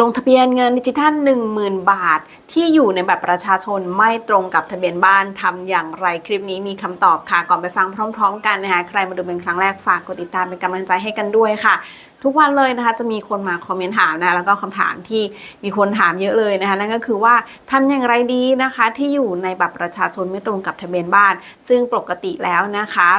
ลงทะเบียนเงินดิจิทัล 10,000 บาท ที่อยู่ในแบบประชาชนไม่ตรงกับทะเบียนบ้านทำอย่างไรคลิปนี้มีคำตอบค่ะ ก่อนไปฟังพร้อม ๆ กันนะคะใครมาดูเป็นครั้งแรกฝากกดติดตามเป็นกำลังใจให้กันด้วยค่ะ ทุกวันเลยนะคะจะมีคนมาคอมเมนต์ถามนะคะแล้วก็คำถามที่มีคนถามเยอะเลยนะคะนั่นก็คือว่าทำอย่างไรดีนะคะที่อยู่ในบัตรประชาชนไม่ตรงกับทะเบียนบ้าน ซึ่งปกติแล้วนะคะ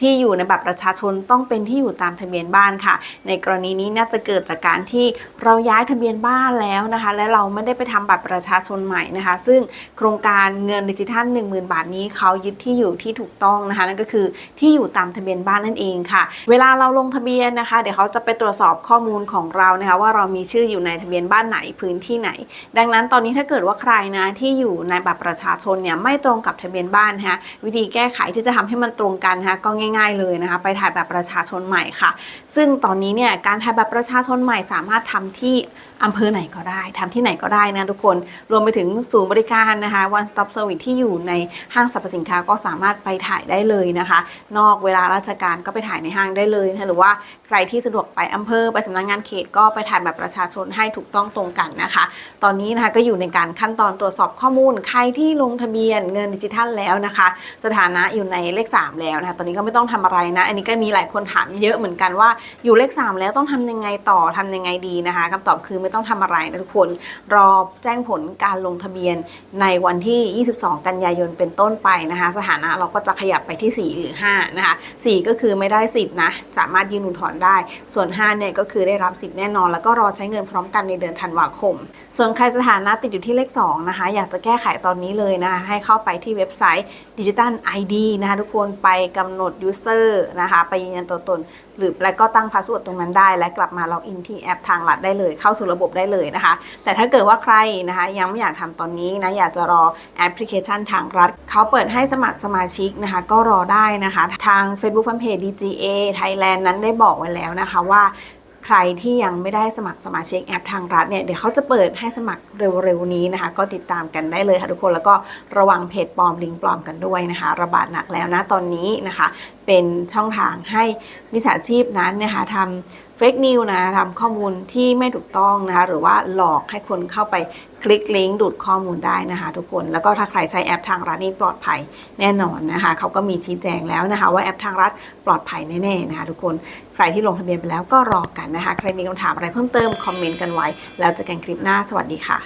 ที่อยู่ในบัตรประชาชนต้องเป็นที่อยู่ตามทะเบียนบ้านค่ะ ในกรณีนี้น่าจะเกิดจากการที่เราย้ายทะเบียนบ้านแล้วนะคะ และเราไม่ได้ไปทำบัตรประชาชนใหม่นะคะ ซึ่งโครงการเงินดิจิทัล 10,000 บาทนี้เขายึดที่อยู่ที่ถูกต้องนะคะนั่นก็คือที่อยู่ตามทะเบียนบ้านนั่นเองค่ะ เวลาเราลงทะเบียนนะคะ เดี๋ยวเขาจะไปตรวจสอบข้อมูลของเรานะคะว่าเรามีชื่ออยู่ในทะเบียนบ้านไหนพื้นที่ไหน ดังนั้นตอนนี้ถ้าเกิดว่าใครนะที่อยู่ในบัตรประชาชนเนี่ยไม่ตรงกับทะเบียนบ้านนะคะวิธีแก้ไขที่จะทำให้มันตรงกันนะคะก็ง่ง่าย ๆ เลยนะคะ ไปถ่ายแบบประชาชนใหม่ค่ะ ซึ่งตอนนี้เนี่ยการถ่ายแบบประชาชนใหม่สามารถทำที่อำเภอไหนก็ได้ทำที่ไหนก็ได้นะทุกคนรวมไปถึงศูนย์บริการนะคะ one stop service ที่อยู่ในห้างสรรพสินค้าก็สามารถไปถ่ายได้เลยนะคะ นอกเวลาราชการก็ไปถ่ายในห้างได้เลยนะหรือว่าใครที่สะดวกไปอำเภอไปสำนักงานเขตก็ไปถ่ายแบบประชาชนให้ถูกต้องตรงกันนะคะ ตอนนี้นะคะก็อยู่ในการขั้นตอนตรวจสอบข้อมูล ใครที่ลงทะเบียนเงินดิจิทัลแล้วนะคะ สถานะอยู่ในเลข 3 แล้วนะคะตอนนี้ก็ไม่ต้องทำอะไรนะ อันนี้ก็มีหลายคนถามเยอะเหมือนกันว่าอยู่เลข 3 แล้วต้องทำยังไงต่อทำยังไงดีนะคะคำตอบคือไม่ต้องทำอะไรนะทุกคนรอแจ้งผลการลงทะเบียนในวันที่ 22 กันยายนเป็นต้นไปนะคะ สถานะเราก็จะขยับไปที่ 4 หรือ 5 นะคะ 4 ก็คือไม่ได้สิทธิ์นะ สามารถยื่นอุทธรณ์ได้ ส่วน 5 เนี่ยก็คือได้รับสิทธิ์แน่นอน แล้วก็รอใช้เงินพร้อมกันในเดือนธันวาคม ส่วนใครสถานะติดอยู่ที่เลข 2 นะคะ อยากจะแก้ไขตอนนี้เลยนะคะให้เข้าไปที่เว็บไซต์ดิจิ t a ล ID นะคะทุกคนไปกำหนด user นะคะ ไปยืนยันตัวตน หรือแล้วก็ตั้งพาสเวิร์ดตรงนั้นได้ และกลับมาล็อกอินที่แอปทางลัดได้เลย เข้าสู่ระบบได้เลยนะคะ แต่ถ้าเกิดว่าใครนะคะยังไม่อยากทำตอนนี้นะ อยากจะรอแอปพลิเคชันทางรัฐ เขาเปิดให้สมัครสมาชิกนะคะ ก็รอได้นะคะ ทาง Facebook Fanpage DGA Thailand นั้นได้บอกไว้แล้วนะคะว่าใครที่ยังไม่ได้สมัครสมาชิกแอปทางรัฐเนี่ยเดี๋ยวเขาจะเปิดให้สมัครเร็วๆนี้นะคะ ก็ติดตามกันได้เลยค่ะทุกคนแล้วก็ระวังเพจปลอมลิงก์ปลอมกันด้วยนะคะ ระบาดหนักแล้วนะตอนนี้นะคะ เป็นช่องทางให้มิจฉาชีพนั้นนะคะทำเฟกนิวนะทำข้อมูลที่ไม่ถูกต้องนะคะหรือว่าหลอกให้คนเข้าไปคลิกลิงก์ดูดข้อมูลได้นะคะทุกคน แล้วก็ถ้าใครใช้แอปทางรัฐนี่ปลอดภัยแน่นอนนะคะเขาก็มีชี้แจงแล้วนะคะ ว่าแอปทางรัฐปลอดภัยแน่ๆนะคะทุกคนใครที่ลงทะเบียนไปแล้วก็รอกันนะคะ ใครมีคำถามอะไรเพิ่มเติมคอมเมนต์กันไว้ แล้วเจอกันคลิปหน้าสวัสดีค่ะ